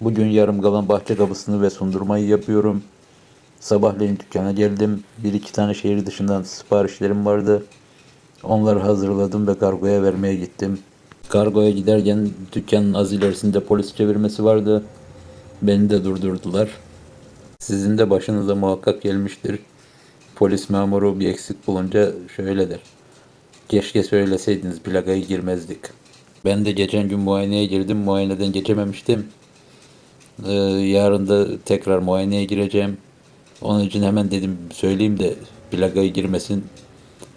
Bugün yarım kalan bahçe kapısını ve sundurmayı yapıyorum. Sabahleyin dükkana geldim. Bir iki tane şehir dışından siparişlerim vardı. Onları hazırladım ve kargoya vermeye gittim. Kargoya giderken dükkanın az ilerisinde polis çevirmesi vardı. Beni de durdurdular. Sizin de başınıza muhakkak gelmiştir. Polis memuru bir eksik bulunca şöyle der. Keşke söyleseydiniz plakaya girmezdik. Ben de geçen gün muayeneye girdim. Muayeneden geçememiştim. Ee, yarın da tekrar muayeneye gireceğim. Onun için hemen dedim söyleyeyim de plakaya girmesin.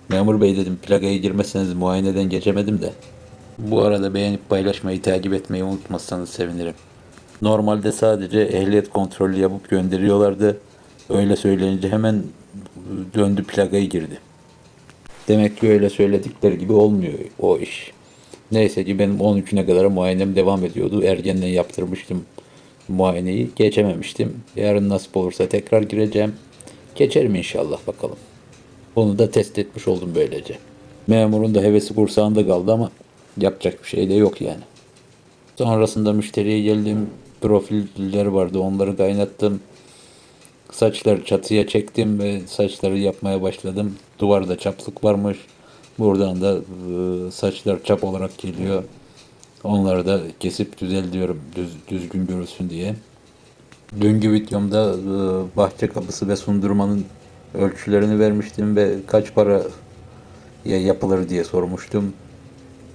Memur bey dedim plakaya girmezseniz muayeneden geçemedim de. Bu arada beğenip paylaşmayı, takip etmeyi unutmazsanız sevinirim. Normalde sadece ehliyet kontrolü yapıp gönderiyorlardı. Öyle söyleyince hemen döndü plakaya girdi. Demek ki öyle söyledikleri gibi olmuyor o iş. Neyse ki benim 13'üne kadar muayenem devam ediyordu. Ergenden yaptırmıştım muayeneyi. Geçememiştim. Yarın nasip olursa tekrar gireceğim. Geçerim inşallah bakalım. Onu da test etmiş oldum böylece. Memurun da hevesi kursağında kaldı ama yapacak bir şey de yok yani. Sonrasında müşteriye geldim. Profiller vardı onları kaynattım. Saçları çatıya çektim ve saçları yapmaya başladım. Duvarda çaplık varmış. Buradan da e, saçlar çap olarak geliyor. Onları da kesip düzeltiyorum düz, düzgün görülsün diye. Dünkü videomda e, bahçe kapısı ve sundurmanın ölçülerini vermiştim ve kaç para ya yapılır diye sormuştum.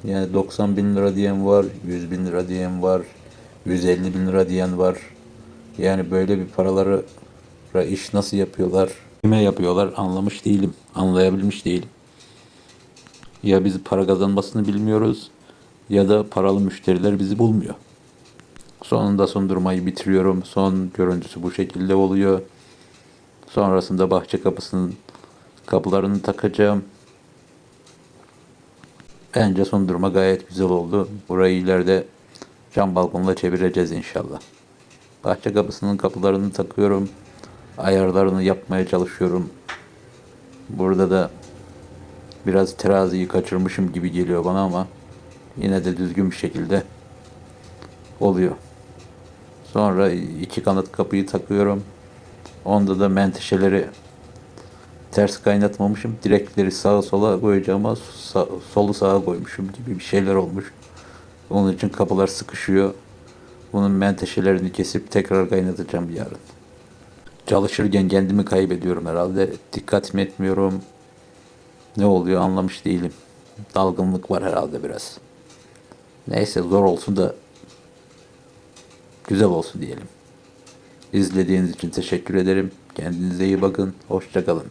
Yani 90 bin lira diyen var, 100 bin lira diyen var, 150 bin lira diyen var. Yani böyle bir paraları iş nasıl yapıyorlar, kime yapıyorlar anlamış değilim, anlayabilmiş değilim. Ya biz para kazanmasını bilmiyoruz ya da paralı müşteriler bizi bulmuyor. Sonunda sundurmayı bitiriyorum. Son görüntüsü bu şekilde oluyor. Sonrasında bahçe kapısının kapılarını takacağım. Bence sundurma gayet güzel oldu. Burayı ileride cam balkonla çevireceğiz inşallah. Bahçe kapısının kapılarını takıyorum. Ayarlarını yapmaya çalışıyorum. Burada da biraz teraziyi kaçırmışım gibi geliyor bana ama yine de düzgün bir şekilde oluyor. Sonra iki kanat kapıyı takıyorum. Onda da menteşeleri ters kaynatmamışım. Direkleri sağa sola koyacağıma sa- solu sağa koymuşum gibi bir şeyler olmuş. Onun için kapılar sıkışıyor. Bunun menteşelerini kesip tekrar kaynatacağım yarın. Çalışırken kendimi kaybediyorum herhalde. Dikkat mi etmiyorum? Ne oluyor anlamış değilim. Dalgınlık var herhalde biraz. Neyse zor olsun da güzel olsun diyelim. İzlediğiniz için teşekkür ederim. Kendinize iyi bakın. Hoşçakalın.